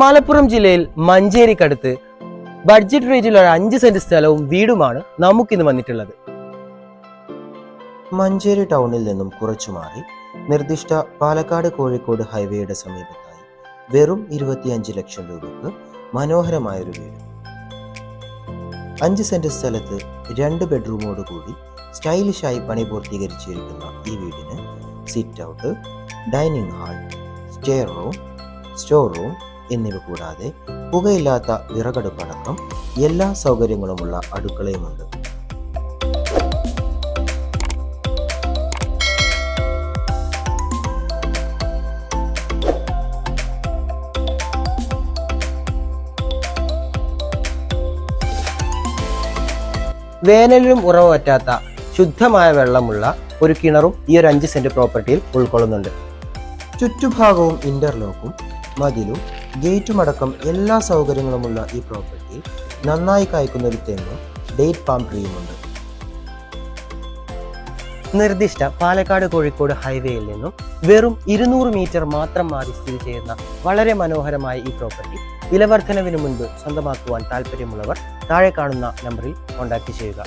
മലപ്പുറം ജില്ലയിൽ മഞ്ചേരിക്കടുത്ത് ബഡ്ജറ്റ് റേറ്റിൽ ഒരു അഞ്ച് സെന്റ് സ്ഥലവും വീടുമാണ് നമുക്കിന്ന് വന്നിട്ടുള്ളത്. മഞ്ചേരി ടൗണിൽ നിന്നും കുറച്ചു മാറി നിർദ്ദിഷ്ട പാലക്കാട് കോഴിക്കോട് ഹൈവേയുടെ സമീപത്തായി വെറും ഇരുപത്തിയഞ്ച് ലക്ഷം രൂപയ്ക്ക് മനോഹരമായൊരു വീട്. അഞ്ച് സെന്റ് സ്ഥലത്ത് രണ്ട് ബെഡ്റൂമോട് കൂടി സ്റ്റൈലിഷായി പണി പൂർത്തീകരിച്ചിരിക്കുന്ന ഈ വീടിന് sit out dining hall stair room store room എന്നിവ കൂടാതെ പുകയില്ലാത്ത വിറകടുപ്പടക്കം എല്ലാ സൗകര്യങ്ങളുമുള്ള അടുക്കളയുമുണ്ട്. വേനലിലും ഉറവ് പറ്റാത്ത ശുദ്ധമായ വെള്ളമുള്ള ഒരു കിണറും ഈ ഒരു അഞ്ച് സെന്റ് പ്രോപ്പർട്ടിയിൽ ഉൾക്കൊള്ളുന്നുണ്ട്. ചുറ്റുഭാഗവും ഇന്റർലോക്കും മതിലും ഗേറ്റുമടക്കം എല്ലാ സൗകര്യങ്ങളുമുള്ള ഈ പ്രോപ്പർട്ടി നന്നായി കായ്ക്കുന്ന ഒരു തെങ്ങും ഡേറ്റ് പാം ട്രീയുമുണ്ട്. നിർദ്ദിഷ്ട പാലക്കാട് കോഴിക്കോട് ഹൈവേയിൽ നിന്നും വെറും ഇരുന്നൂറ് മീറ്റർ മാത്രം മാറി സ്ഥിതി ചെയ്യുന്ന വളരെ മനോഹരമായ ഈ പ്രോപ്പർട്ടി വിലവർദ്ധനവിന് മുൻപ് സ്വന്തമാക്കുവാൻ താല്പര്യമുള്ളവർ താഴെ കാണുന്ന നമ്പറിൽ കോൺടാക്ട് ചെയ്യുക.